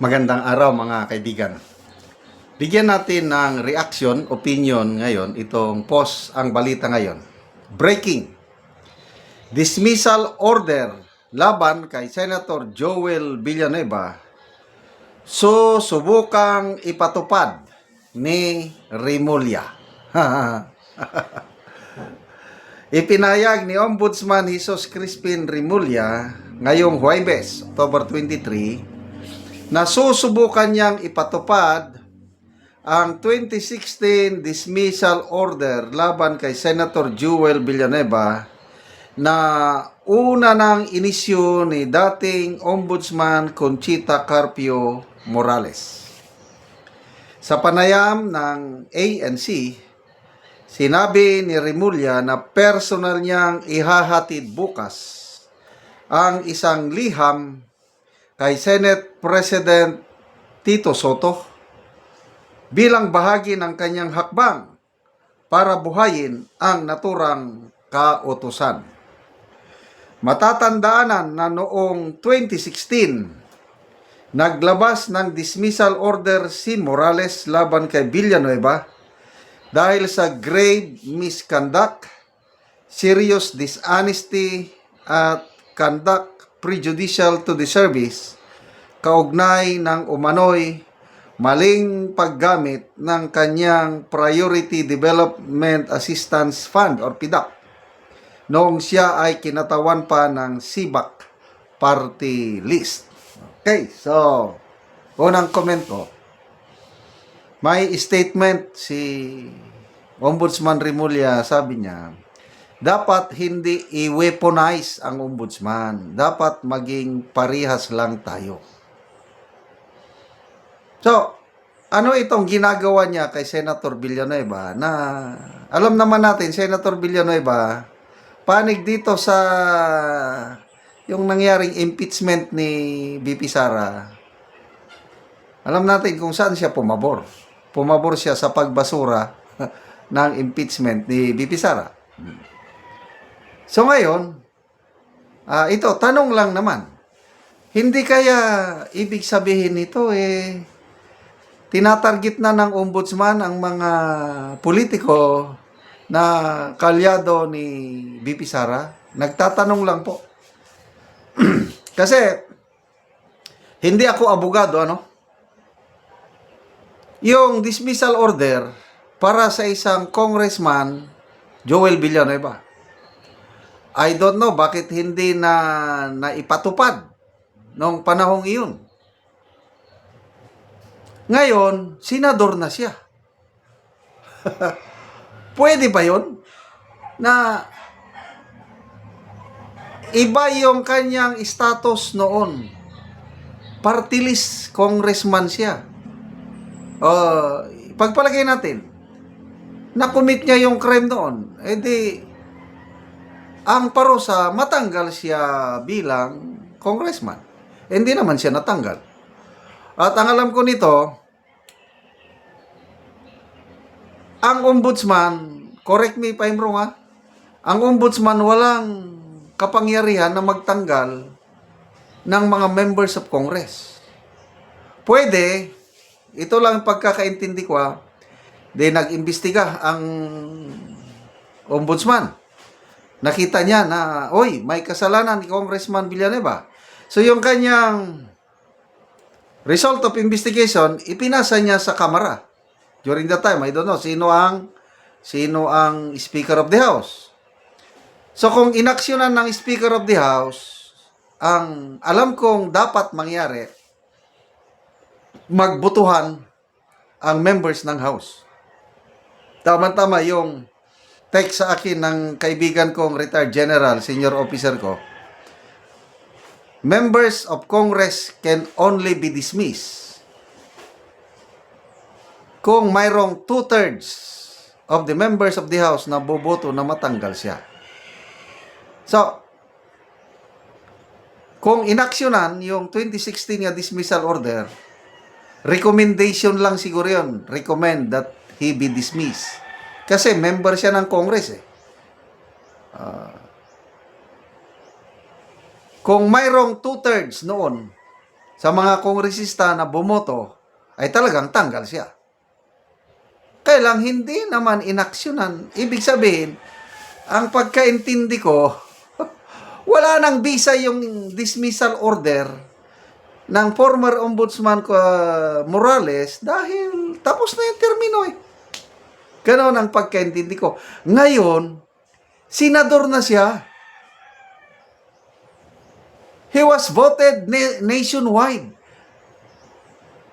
Magandang araw mga kaibigan. Bigyan natin ng reaction, opinion ngayon itong post ang balita ngayon. Breaking. Dismissal order laban kay Senator Joel Villanueva susubukang ipatupad ni Rimulya. Ipinayag ni Ombudsman Jesus Crispin Rimulya ngayong Huwebes, October 23, na susubukan niyang ipatupad ang 2016 dismissal order laban kay Senator Joel Villanueva na una nang inisyu ni dating Ombudsman Conchita Carpio Morales. Sa panayam ng ANC, sinabi ni Rimulya na personal niyang ihahatid bukas ang isang liham kay Senate President Tito Soto bilang bahagi ng kanyang hakbang para buhayin ang naturang kautusan. Matatandaanan na noong 2016, naglabas ng dismissal order si Morales laban kay Villanueva dahil sa grave misconduct, serious dishonesty at conduct prejudicial to the service kaugnay ng umano'y maling paggamit ng kanyang Priority Development Assistance Fund or PDAP noong siya ay kinatawan pa ng SIBAC party list. Okay, so unang comment ko. May statement si Ombudsman Rimulya, sabi niya, dapat hindi i-weaponize ang ombudsman. Dapat maging parihas lang tayo. So, ano itong ginagawa niya kay Senator Villanueva na alam naman natin, Senator Villanueva, panig dito sa yung nangyaring impeachment ni BP Sara, alam natin kung saan siya pumabor. Pumabor siya sa pagbasura ng impeachment ni BP Sara. So ngayon, ah, ito, tanong lang naman. Hindi kaya ibig sabihin nito eh, tinatarget na ng ombudsman ang mga politiko na kalyado ni BP Sara? Nagtatanong lang po. Kasi, hindi ako abogado, ano? Yung dismissal order para sa isang congressman, Joel Villanueva. I don't know bakit hindi na naipatupad noong panahong iyon. Ngayon, senador na siya. Pwede ba yun? Na iba yung kanyang status noon. Party congressman siya. Uh, pagpalagay natin, na-commit niya yung crime noon, edi ang parusa, matanggal siya bilang congressman. Hindi naman siya natanggal. At ang alam ko nito, ang ombudsman, correct me if I'm wrong ha, ang ombudsman walang kapangyarihan na magtanggal ng mga members of Congress. Pwede, ito lang ang pagkakaintindi ko ha, di nag-imbestiga ang ombudsman. Nakita niya na, oy, may kasalanan ni Congressman Villanueva. So yung kanyang result of investigation, ipinasa niya sa kamara. During that time, I don't know, sino ang, sino ang Speaker of the House. So kung inaksyonan ng Speaker of the House, ang alam kong dapat mangyari, magbutuhan ang members ng House. Tama-tama yung text sa akin ng kaibigan kong retired general, senior officer ko, members of Congress can only be dismissed kung mayroong two-thirds of the members of the House na boboto na matanggal siya. So, kung inaksyonan yung 2016 nga dismissal order, recommendation lang siguro yun. Recommend that he be dismissed. Kasi member siya ng Congress eh. Kung mayroong two-thirds noon sa mga kongresista na bumoto ay talagang tanggal siya. Kaya lang hindi naman inaksyonan. Ibig sabihin, ang pagkaintindi ko, wala nang visa yung dismissal order ng former ombudsman ko uh, Morales dahil tapos na yung termino eh. Ganon ang pagkaintindi ko. Ngayon, senador na siya. He was voted na- nationwide.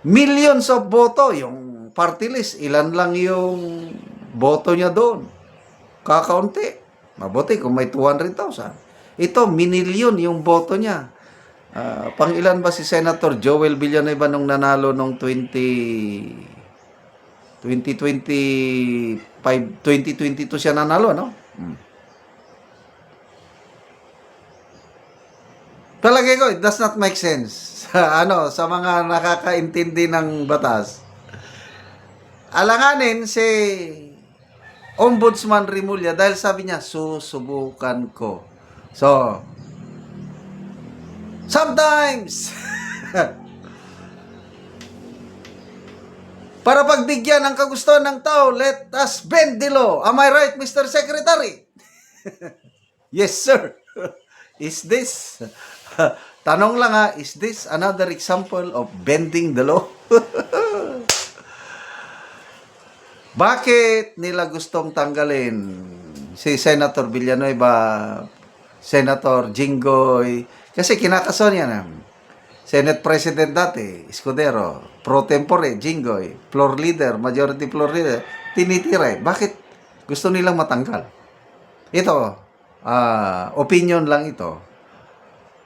Millions of boto. Yung party list, ilan lang yung boto niya doon. Kakaunti. Mabuti kung may 200,000. Ito, minilyon yung boto niya. Ah, pang ilan ba si Senator Joel Villanueva nung nanalo nung 20 2025 2022 siya nanalo no? Hmm. Palagay ko, it does not make sense. Sa ano, sa mga nakakaintindi ng batas. Alanganin si Ombudsman Rimulya dahil sabi niya, susubukan ko. So, sometimes, para pagbigyan ng kagustuhan ng tao, let us bend the law. Am I right, Mr. Secretary? yes, sir. Is this, tanong lang ha, is this another example of bending the law? Bakit nila gustong tanggalin si Senator Villanueva, Senator Jinggoy? Kasi kinakason yan. Senate President dati, Escudero, pro tempore, Jinggoy, floor leader, majority floor leader, tinitira. Bakit gusto nilang matanggal? Ito, ah, opinion lang ito.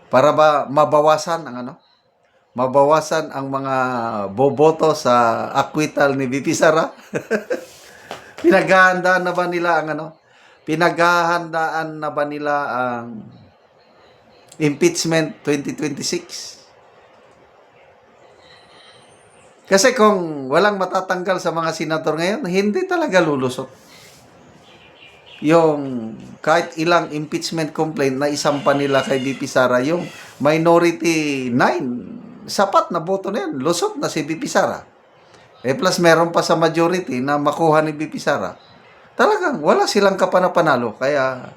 Para ba mabawasan ang ano? Mabawasan ang mga boboto sa acquittal ni VP Sara? Pinaghahandaan na ba nila ang ano? Pinaghahandaan na ba nila ang impeachment 2026? Kasi kung walang matatanggal sa mga senador ngayon, hindi talaga lulusot. Yung kahit ilang impeachment complaint na isampa nila kay BP Sara, yung minority 9, sapat na boto na yan. Lusot na si BP Sara. Eh plus meron pa sa majority na makuha ni BP Sara. Talagang wala silang kapanapanalo. Kaya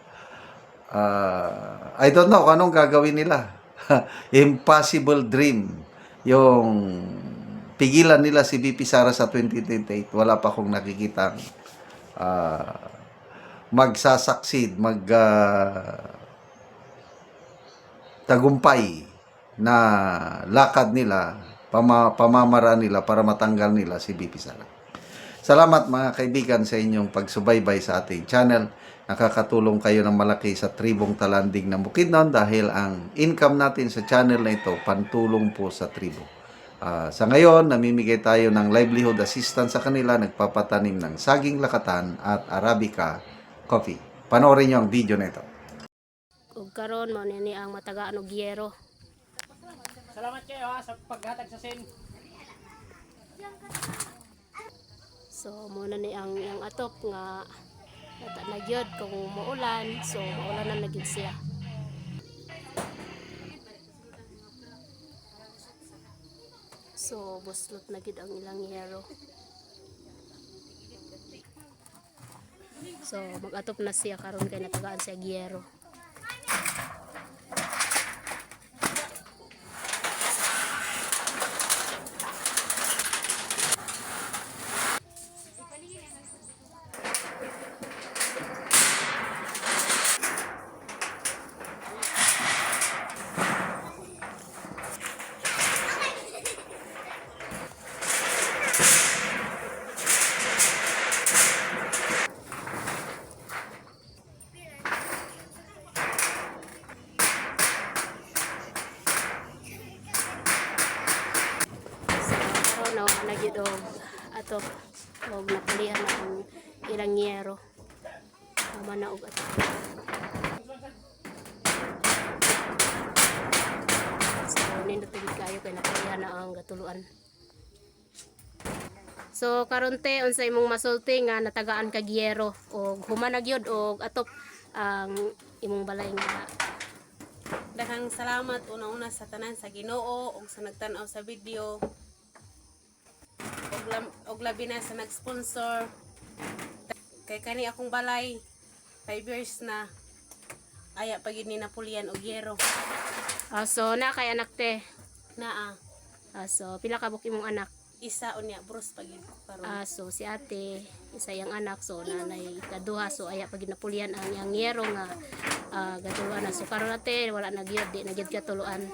ah, I don't know anong gagawin nila. Impossible dream. Yung pigilan nila si BP Sara sa 2028. Wala pa akong nakikita magsasucceed, mag ah, tagumpay na lakad nila, pama, pamamaraan nila para matanggal nila si BP Sara. Salamat mga kaibigan sa inyong pagsubaybay sa ating channel. Nakakatulong kayo ng malaki sa tribong talanding ng Bukidnon dahil ang income natin sa channel na ito pantulong po sa tribo. Ah, sa ngayon, namimigay tayo ng livelihood assistance sa kanila, nagpapatanim ng saging lakatan at arabica coffee. Panoorin niyo ang video na ito. ug karon mo nini ang matagaan og yero Salamat kayo ha sa paghatag sa sin. so mo na ni ang yang atop nga nata na gyud kung muulan so maulan na gid siya so buslot na gid ang ilang yero. So mag-atop na siya karon kay natagaan siya gyero So, no, nagyud og ato og napalihan na ang ilang yero. Tama na og ato. So, gid kayo kay napalihan na ang gatuluan. So, karon te unsa imong masulti nga natagaan kag yero og human na gyud og atop ang imong balay nga Daghang salamat una-una sa tanan sa Ginoo ug sa nagtan-aw sa video. Og, labi na sa nag-sponsor. Kay kani akong balay 5 years na aya pagid ni Napoleon og yero. Ah, so na kay anak te. Naa Ah, so pila ka buki mong anak? isa unya bros ko karon. Ah, so si ate, isa yang anak, so nanay ikaduha, so aya pag ginapulian ang yang yero nga ah, gatuluan na. So karon ate, wala na gyud di na gyud katuluan.